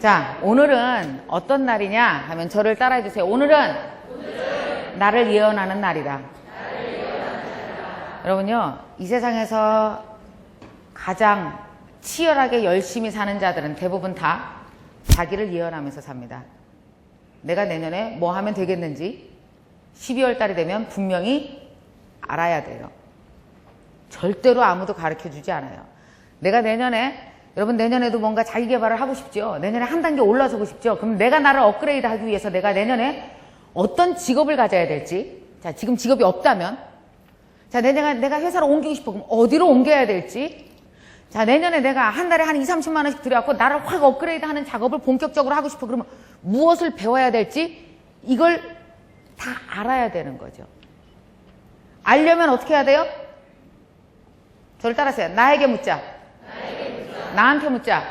자, 오늘은 어떤 날이냐 하면 저를 따라해 주세요. 오늘은, 나를 예언하는 날이다. 여러분요, 이 세상에서 가장 치열하게 열심히 사는 자들은 대부분 다 자기를 예언하면서 삽니다. 내가 내년에 뭐 하면 되겠는지 12월 달이 되면 분명히 알아야 돼요. 절대로 아무도 가르쳐 주지 않아요. 내가 내년에 여러분 내년에도 뭔가 자기 개발을 하고 싶죠. 내년에 한 단계 올라서고 싶죠. 그럼 내가 나를 업그레이드 하기 위해서 내가 내년에 어떤 직업을 가져야 될지 자 지금 직업이 없다면 자 내년에 내가 회사를 옮기고 싶어 그럼 어디로 옮겨야 될지 자 내년에 내가 한 달에 한 2, 30만 원씩 들여갖고 나를 확 업그레이드 하는 작업을 본격적으로 하고 싶어 그러면 무엇을 배워야 될지 이걸 다 알아야 되는 거죠. 알려면 어떻게 해야 돼요? 저를 따라하세요. 나에게 묻자. 나한테 묻자.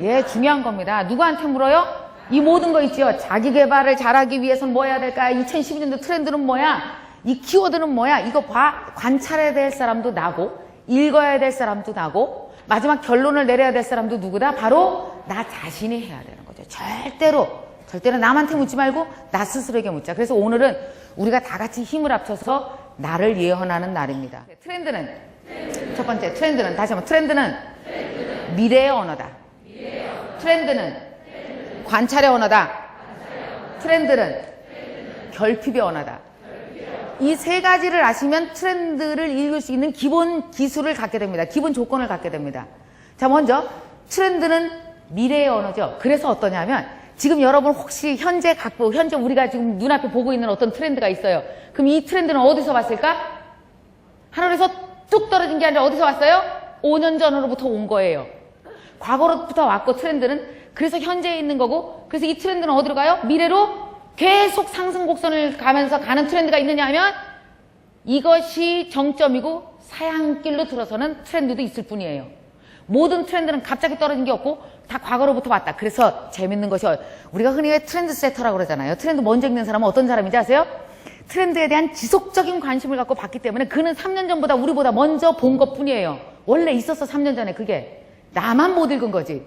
예, 중요한 겁니다. 누구한테 물어요? 이 모든 거 있죠. 자기 개발을 잘하기 위해서는 뭐 해야 될까? 2012년도 트렌드는 뭐야? 이 키워드는 뭐야? 이거 봐, 관찰해야 될 사람도 나고, 읽어야 될 사람도 나고, 마지막 결론을 내려야 될 사람도 누구다? 바로 나 자신이 해야 되는 거죠. 절대로, 절대로 남한테 묻지 말고 나 스스로에게 묻자. 그래서 오늘은 우리가 다 같이 힘을 합쳐서 나를 예언하는 날입니다. 트렌드는, 첫 번째, 트렌드는, 다시 한번, 트렌드는 미래의 언어다. 트렌드는 관찰의 언어다. 트렌드는 결핍의 언어다. 이 세 가지를 아시면 트렌드를 읽을 수 있는 기본 기술을 갖게 됩니다. 기본 조건을 갖게 됩니다. 자, 먼저 트렌드는 미래의 언어죠. 그래서 어떠냐면 지금 여러분 혹시 현재 갖고 현재 우리가 지금 눈앞에 보고 있는 어떤 트렌드가 있어요. 그럼 이 트렌드는 어디서 왔을까? 하늘에서 뚝 떨어진 게 아니라 어디서 왔어요? 5년 전으로부터 온 거예요. 과거로부터 왔고 트렌드는 그래서 현재에 있는 거고 그래서 이 트렌드는 어디로 가요? 미래로 계속 상승 곡선을 가면서 가는 트렌드가 있느냐 하면 이것이 정점이고 사양길로 들어서는 트렌드도 있을 뿐이에요. 모든 트렌드는 갑자기 떨어진 게 없고 다 과거로부터 왔다. 그래서 재밌는 것이 우리가 흔히 왜 트렌드 세터라고 그러잖아요. 트렌드 먼저 읽는 사람은 어떤 사람인지 아세요? 트렌드에 대한 지속적인 관심을 갖고 봤기 때문에 그는 3년 전보다 우리보다 먼저 본 것 뿐이에요. 원래 있었어, 3년 전에 그게. 나만 못 읽은 거지.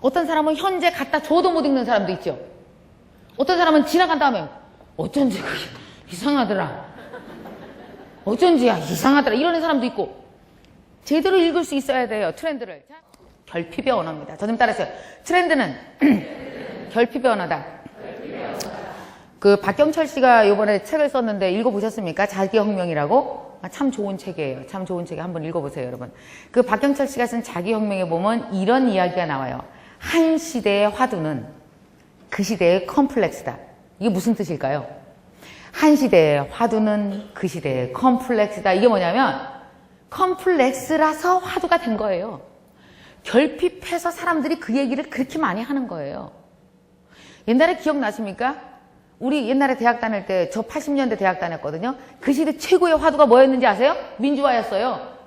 어떤 사람은 현재 갖다 줘도 못 읽는 사람도 있죠. 어떤 사람은 지나간 다음에 어쩐지 그게 이상하더라. 어쩐지 야 이상하더라. 이러는 사람도 있고. 제대로 읽을 수 있어야 돼요, 트렌드를. 자, 결핍의 언어입니다. 저 좀 따라하세요. 트렌드는 결핍의 언어다. 그 박경철 씨가 이번에 책을 썼는데 읽어보셨습니까? 자기혁명이라고? 아, 참 좋은 책이에요. 참 좋은 책에 한번 읽어보세요, 여러분. 그 박경철 씨가 쓴 자기혁명에 보면 이런 이야기가 나와요. 한 시대의 화두는 그 시대의 컴플렉스다. 이게 무슨 뜻일까요? 한 시대의 화두는 그 시대의 컴플렉스다. 이게 뭐냐면 컴플렉스라서 화두가 된 거예요. 결핍해서 사람들이 그 얘기를 그렇게 많이 하는 거예요. 옛날에 기억나십니까? 우리 옛날에 대학 다닐 때 저 80년대 대학 다녔거든요. 그 시대 최고의 화두가 뭐였는지 아세요? 민주화였어요.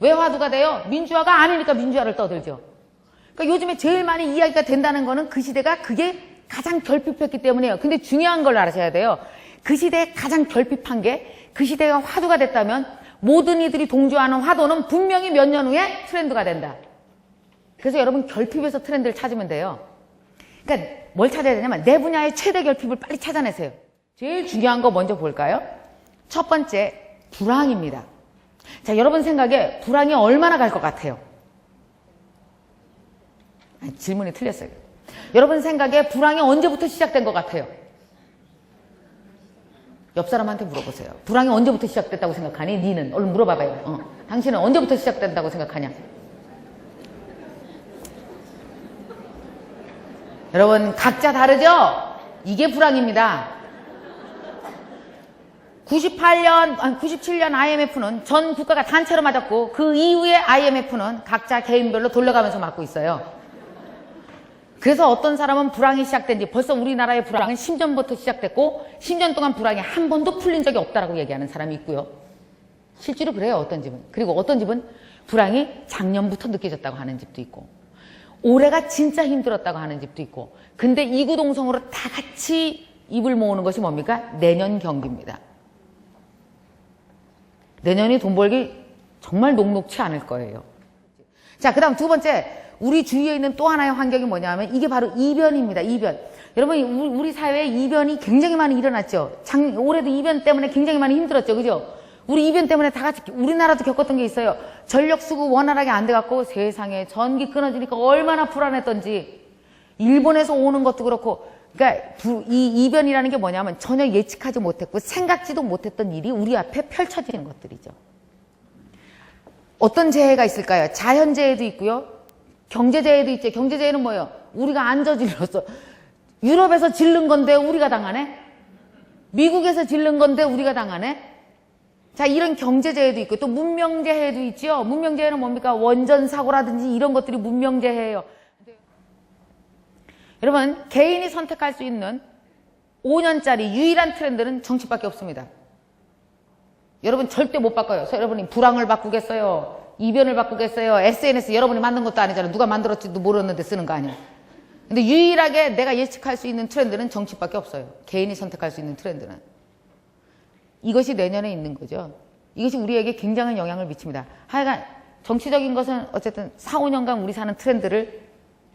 왜 화두가 돼요? 민주화가 아니니까 민주화를 떠들죠. 그러니까 요즘에 제일 많이 이야기가 된다는 거는 그 시대가 그게 가장 결핍했기 때문이에요. 근데 중요한 걸 알아셔야 돼요. 그 시대에 가장 결핍한 게 그 시대가 화두가 됐다면 모든 이들이 동조하는 화두는 분명히 몇 년 후에 트렌드가 된다. 그래서 여러분 결핍에서 트렌드를 찾으면 돼요. 그러니까 뭘 찾아야 되냐면 내 분야의 최대 결핍을 빨리 찾아내세요. 제일 중요한 거 먼저 볼까요? 첫 번째, 불황입니다. 자, 여러분 생각에 불황이 얼마나 갈 것 같아요? 아니, 질문이 틀렸어요. 여러분 생각에 불황이 언제부터 시작된 것 같아요? 옆 사람한테 물어보세요. 불황이 언제부터 시작됐다고 생각하니? 니는 얼른 물어봐봐요. 어. 당신은 언제부터 시작된다고 생각하냐? 여러분 각자 다르죠? 이게 불황입니다. 98년, 아니 97년 IMF는 전 국가가 단체로 맞았고 그 이후에 IMF는 각자 개인별로 돌려가면서 맞고 있어요. 그래서 어떤 사람은 불황이 시작된 지 벌써 우리나라의 불황은 10년부터 시작됐고 10년 동안 불황이 한 번도 풀린 적이 없다라고 얘기하는 사람이 있고요. 실제로 그래요, 어떤 집은. 그리고 어떤 집은 불황이 작년부터 느껴졌다고 하는 집도 있고 올해가 진짜 힘들었다고 하는 집도 있고 근데 이구동성으로 다 같이 입을 모으는 것이 뭡니까? 내년 경기입니다. 내년이 돈 벌기 정말 녹록치 않을 거예요. 자, 그 다음 두 번째 우리 주위에 있는 또 하나의 환경이 뭐냐면 이게 바로 이변입니다. 이변. 여러분 우리, 우리 사회에 이변이 굉장히 많이 일어났죠. 장, 올해도 이변 때문에 굉장히 많이 힘들었죠. 그죠? 우리 이변 때문에 다 같이 우리나라도 겪었던 게 있어요. 전력 수급 원활하게 안 돼 갖고 세상에 전기 끊어지니까 얼마나 불안했던지. 일본에서 오는 것도 그렇고, 그러니까 부- 이 이변이라는 게 뭐냐면 전혀 예측하지 못했고 생각지도 못했던 일이 우리 앞에 펼쳐지는 것들이죠. 어떤 재해가 있을까요? 자연재해도 있고요. 경제재해도 있죠. 경제재해는 뭐예요? 우리가 안 저질렀어. 유럽에서 질른 건데 우리가 당하네? 미국에서 질른 건데 우리가 당하네? 자, 이런 경제재해도 있고 또 문명재해도 있죠. 문명재해는 뭡니까? 원전 사고라든지 이런 것들이 문명재해예요. 여러분, 개인이 선택할 수 있는 5년짜리 유일한 트렌드는 정치밖에 없습니다. 여러분 절대 못 바꿔요. 여러분이 불황을 바꾸겠어요. 이변을 바꾸겠어요. SNS 여러분이 만든 것도 아니잖아요. 누가 만들었지도 모르는데 쓰는 거 아니에요. 근데 유일하게 내가 예측할 수 있는 트렌드는 정치밖에 없어요. 개인이 선택할 수 있는 트렌드는. 이것이 내년에 있는 거죠. 이것이 우리에게 굉장한 영향을 미칩니다. 하여간 정치적인 것은 어쨌든 4, 5년간 우리 사는 트렌드를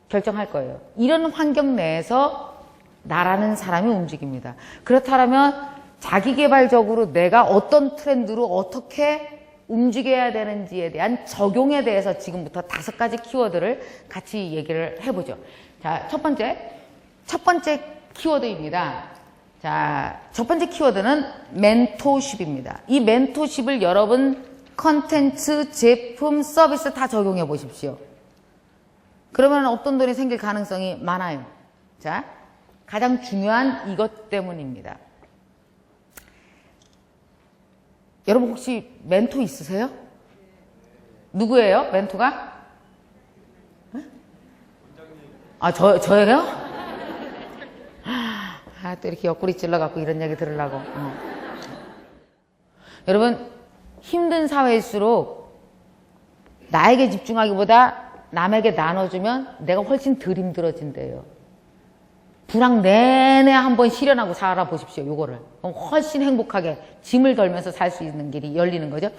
결정할 거예요. 이런 환경 내에서 나라는 사람이 움직입니다. 그렇다면 자기개발적으로 내가 어떤 트렌드로 어떻게 움직여야 되는지에 대한 적용에 대해서 지금부터 다섯 가지 키워드를 같이 얘기를 해보죠. 자, 첫 번째. 첫 번째 키워드입니다. 자, 첫 번째 키워드는 멘토십입니다. 이 멘토십을 여러분 컨텐츠, 제품, 서비스 다 적용해 보십시오. 그러면 없던 돈이 생길 가능성이 많아요. 자, 가장 중요한 이것 때문입니다. 여러분 혹시 멘토 있으세요? 누구예요? 멘토가? 네? 아, 저, 저예요? 아, 또 이렇게 옆구리 찔러갖고 이런 얘기 들으려고. 어. 여러분, 힘든 사회일수록 나에게 집중하기보다 남에게 나눠주면 내가 훨씬 덜 힘들어진대요. 불황 내내 한번 실현하고 살아보십시오, 요거를. 그럼 훨씬 행복하게 짐을 덜면서 살 수 있는 길이 열리는 거죠.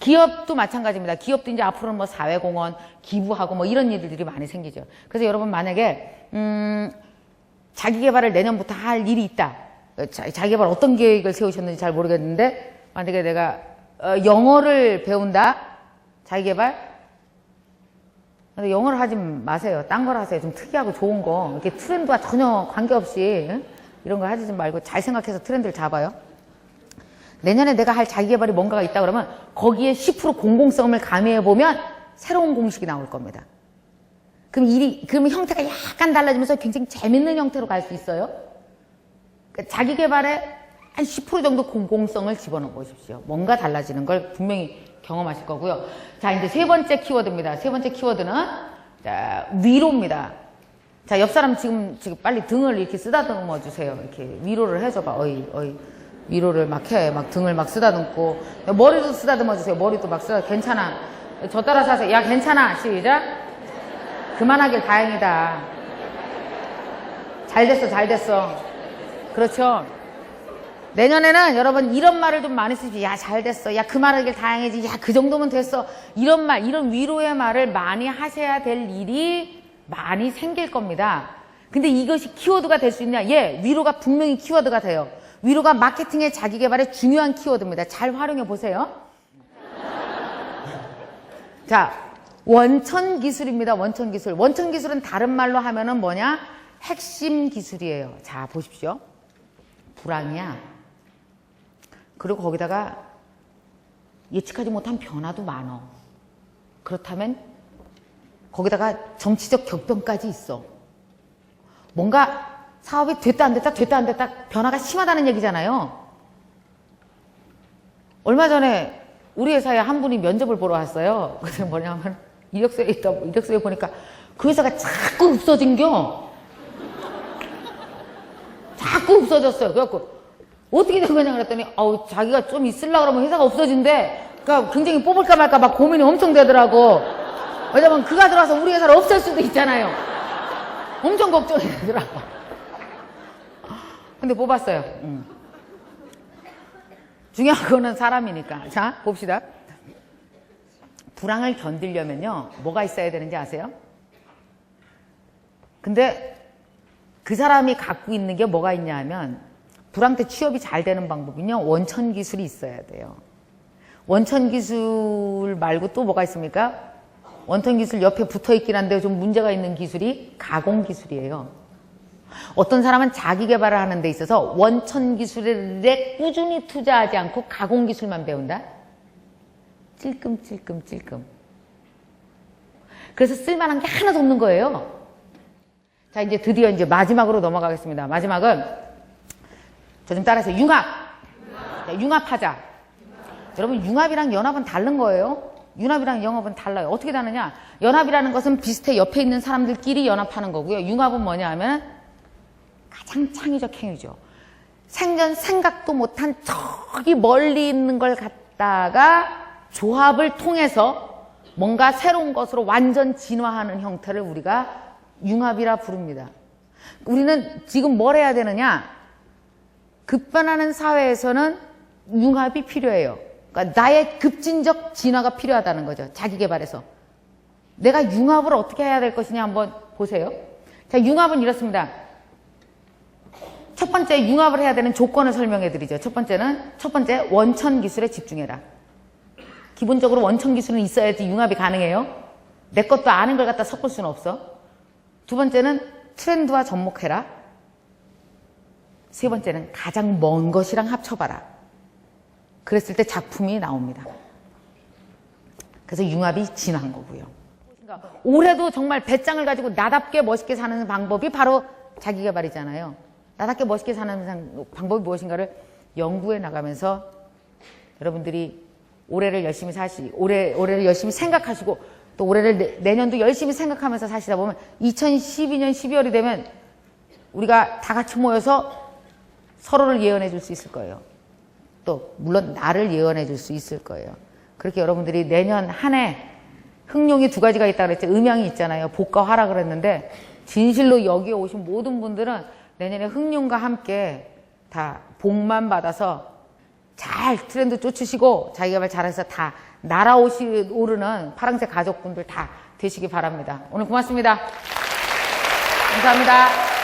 기업도 마찬가지입니다. 기업도 이제 앞으로는 뭐 사회공헌, 기부하고 뭐 이런 일들이 많이 생기죠. 그래서 여러분 만약에, 음, 자기 개발을 내년부터 할 일이 있다. 어, 자, 자기 개발 어떤 계획을 세우셨는지 잘 모르겠는데, 만약에 내가 어, 영어를 배운다? 자기 개발? 근데 영어를 하지 마세요. 딴 걸 하세요. 좀 특이하고 좋은 거. 이렇게 트렌드와 전혀 관계없이 응? 이런 거 하지 좀 말고 잘 생각해서 트렌드를 잡아요. 내년에 내가 할 자기 개발이 뭔가가 있다 그러면 거기에 10% 공공성을 가미해 보면 새로운 공식이 나올 겁니다. 그럼 일이, 그러면 형태가 약간 달라지면서 굉장히 재밌는 형태로 갈 수 있어요. 그러니까 자기 개발에 한 10% 정도 공공성을 집어넣어 보십시오. 뭔가 달라지는 걸 분명히 경험하실 거고요. 자, 이제 세 번째 키워드입니다. 세 번째 키워드는 자, 위로입니다. 자, 옆 사람 지금 지금 빨리 등을 이렇게 쓰다듬어 주세요. 이렇게 위로를 해줘 봐. 어이, 어이. 위로를 막 해. 막 등을 막 쓰다듬고 머리도 쓰다듬어 주세요. 머리도 막 쓰다. 괜찮아. 저 따라서 하세요. 야, 괜찮아. 시작. 그만하길 다행이다. 잘 됐어, 잘 됐어. 그렇죠. 내년에는 여러분 이런 말을 좀 많이 쓰십시오. 야, 잘 됐어. 야, 그만하길 다행이지. 야, 그 정도면 됐어. 이런 말, 이런 위로의 말을 많이 하셔야 될 일이 많이 생길 겁니다. 근데 이것이 키워드가 될 수 있냐? 예, 위로가 분명히 키워드가 돼요. 위로가 마케팅의 자기 개발의 중요한 키워드입니다. 잘 활용해 보세요. 자, 원천 기술입니다. 원천 기술. 원천 기술은 다른 말로 하면은 뭐냐? 핵심 기술이에요. 자, 보십시오. 불황이야. 그리고 거기다가 예측하지 못한 변화도 많어. 그렇다면 거기다가 정치적 격변까지 있어. 뭔가 사업이 됐다 안 됐다 됐다 안 됐다 변화가 심하다는 얘기잖아요. 얼마 전에 우리 회사에 한 분이 면접을 보러 왔어요. 그래서 뭐냐면 이력서에 있다 이력서에 보니까 그 회사가 자꾸 없어진겨. 자꾸 없어졌어요. 그래갖고 어떻게 된 거냐 그랬더니 아우 자기가 좀 있으려고 그러면 회사가 없어진대. 그러니까 굉장히 뽑을까 말까 막 고민이 엄청 되더라고. 왜냐면 그가 들어와서 우리 회사를 없앨 수도 있잖아요. 엄청 걱정이 되더라고. 근데 뽑았어요. 음. 중요한 거는 사람이니까. 자, 봅시다. 불황을 견디려면요, 뭐가 있어야 되는지 아세요? 근데 그 사람이 갖고 있는 게 뭐가 있냐 하면 불황 때 취업이 잘 되는 방법은요. 원천 기술이 있어야 돼요. 원천 기술 말고 또 뭐가 있습니까? 원천 기술 옆에 붙어 있긴 한데 좀 문제가 있는 기술이 가공 기술이에요. 어떤 사람은 자기 개발을 하는 데 있어서 원천 기술에 꾸준히 투자하지 않고 가공 기술만 배운다? 찔끔찔끔찔끔. 그래서 쓸만한 게 하나도 없는 거예요. 자, 이제 드디어 이제 마지막으로 넘어가겠습니다. 마지막은 저 좀 따라해서 융합. 자, 융합하자. 여러분 융합이랑 연합은 다른 거예요. 융합이랑 영합은 달라요. 어떻게 다르냐? 연합이라는 것은 비슷해 옆에 있는 사람들끼리 연합하는 거고요. 융합은 뭐냐 하면 가장 창의적 행위죠. 생전 생각도 못한 저기 멀리 있는 걸 갖다가 조합을 통해서 뭔가 새로운 것으로 완전 진화하는 형태를 우리가 융합이라 부릅니다. 우리는 지금 뭘 해야 되느냐? 급변하는 사회에서는 융합이 필요해요. 그러니까 나의 급진적 진화가 필요하다는 거죠. 자기 개발에서. 내가 융합을 어떻게 해야 될 것이냐 한번 보세요. 자, 융합은 이렇습니다. 첫 번째 융합을 해야 되는 조건을 설명해 드리죠. 첫 번째는 첫 번째 원천 기술에 집중해라. 기본적으로 원천 기술은 있어야지 융합이 가능해요. 내 것도 아는 걸 갖다 섞을 수는 없어. 두 번째는 트렌드와 접목해라. 세 번째는 가장 먼 것이랑 합쳐봐라. 그랬을 때 작품이 나옵니다. 그래서 융합이 진한 거고요. 그러니까 올해도 정말 배짱을 가지고 나답게 멋있게 사는 방법이 바로 자기 개발이잖아요. 나답게 멋있게 사는 상- 방법이 무엇인가를 연구해 나가면서 여러분들이 올해를 열심히 사시, 올해, 올해를 열심히 생각하시고 또 올해를 내, 내년도 열심히 생각하면서 사시다 보면 2012년 12월이 되면 우리가 다 같이 모여서 서로를 예언해 줄 수 있을 거예요. 또 물론 나를 예언해 줄 수 있을 거예요. 그렇게 여러분들이 내년 한 해 흥룡이 두 가지가 있다 그랬죠. 음양이 있잖아요. 복과 화라 그랬는데 진실로 여기에 오신 모든 분들은 내년에 흥룡과 함께 다 복만 받아서 잘 트렌드 쫓으시고 자기 개발 잘해서 다 날아오시 오르는 파랑새 가족분들 다 되시기 바랍니다. 오늘 고맙습니다. 감사합니다.